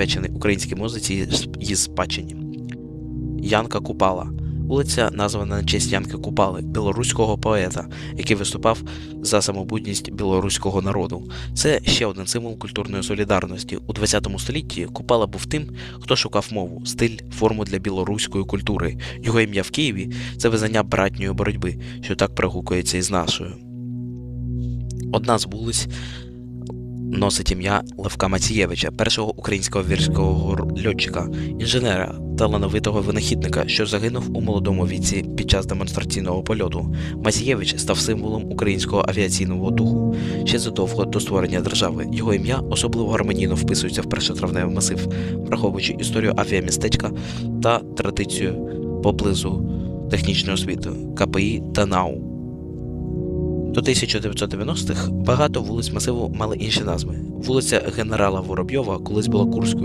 присвячений українській музиці її спадщині. Янка Купала. Вулиця названа на честь Янка Купали, білоруського поета, який виступав за самобутність білоруського народу. Це ще один символ культурної солідарності. У ХХ столітті Купала був тим, хто шукав мову, стиль, форму для білоруської культури. Його ім'я в Києві це визнання братньої боротьби, що так перегукується із нашою. Одна з вулиць носить ім'я Левка Мацієвича, першого українського вірського льотчика, інженера, талановитого винахідника, що загинув у молодому віці під час демонстраційного польоту. Мазієвич став символом українського авіаційного духу. Ще задовго до створення держави його ім'я особливо гармонійно вписується в першотравневий масив, враховуючи історію авіамістечка та традицію поблизу технічної освіти КПІ та НАУ. До 1990-х багато вулиць масиву мали інші назви. Вулиця генерала Воробйова колись була Курською.